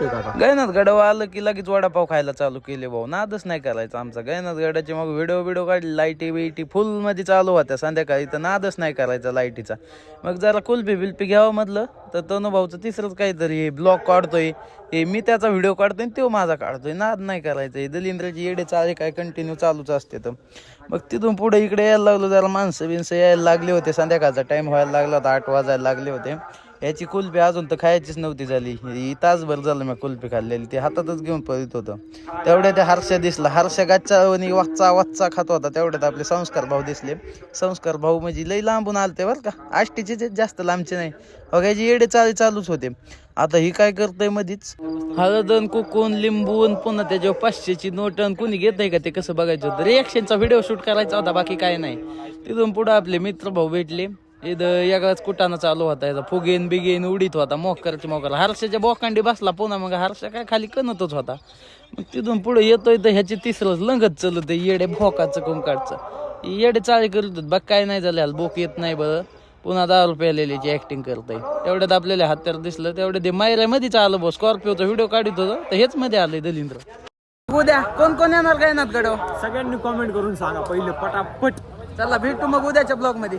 गैनाथ गडावर आलं की लगेच वडापाव खायला चालू केले भाऊ. नादच नाही करायचा आमचा. गैनाथ गडाचे मग व्हिडिओ व्हिडिओ काढले. लाईटी बिईटी फुलमध्ये चालू होत्या. संध्याकाळी तर नादच नाही करायचा लाईटीचा. मग जरा कुल्फी बिल्फी घ्यावं म्हटलं. तर तनु भाऊचं तिसरंच काहीतरी हे ब्लॉग काढतोय. हे मी त्याचा व्हिडिओ काढतोय आणि तो माझा काढतोय. नाद नाही करायचं. हे दलिंद्राची येडे चाळे काय कंटिन्यू चालूच असते तर. मग तिथून पुढे इकडे यायला लागलो. जरा माणसं बिनसं यायला लागले होते. संध्याकाळचा टाईम व्हायला लागला होता. आठ वाजायला लागले होते. याची कुल्फी अजून तर खायचीच नव्हती झाली. ही तासभर झालं मी कुल्फी खाल्लेली. ते हातातच घेऊन पळत होतं. तेवढ्या त्या हारशा दिसला. हारशा गाच्या आणि वाच्चा वाच्चा खात होता. तेवढ्यात आपले संस्कार भाऊ दिसले. संस्कार भाऊ म्हणजे लई लांबून आलते बरं का. आष्टीचे जास्त लांबचे नाही. बघायची येडे चाली चालूच होते. आता ही काय करतंय मधीच? हळदन कुकून लिंबून पुन्हा त्याच्यावर पाचशेची नोटन कुणी घेत का ते कसं बघायचं होतं? रिएक्शनचा व्हिडिओ शूट करायचा होता बाकी काय नाही. तिथून पुढे आपले मित्र भाऊ भेटले. इथं यागाच कुटाणं चालू होता याचा फुगेन बिगेन उडीत होता मोकरची मोकर हर्षाच्या बोकांडी बसला पुन्हा मग हर्षा काय खाली कणतच होता. मग तिथून पुढे येतोय तर ह्याची तिसरंच लंगत चलत येडे भोकाचं कुंकाडचं येडे चाळे करत. बघ काय नाही झालं बोक येत नाही बरं पुन्हा दहा रुपये लिहिल्याची ऍक्टिंग करतोय. तेवढ्यात आपल्याला हात्यार दिसलं तेवढं ते मायऱ्यामध्येच आलं बघ स्कॉर्पिओचा व्हिडिओ काढत होतं तर हेच मध्ये आलंय दलिंद्र. उद्या कोण कोण येणार काय नाथ गडव सगळ्यांनी कॉमेंट करून सांगा पहिले पटापट. चला भेटू मग उद्याच्या ब्लॉगमध्ये.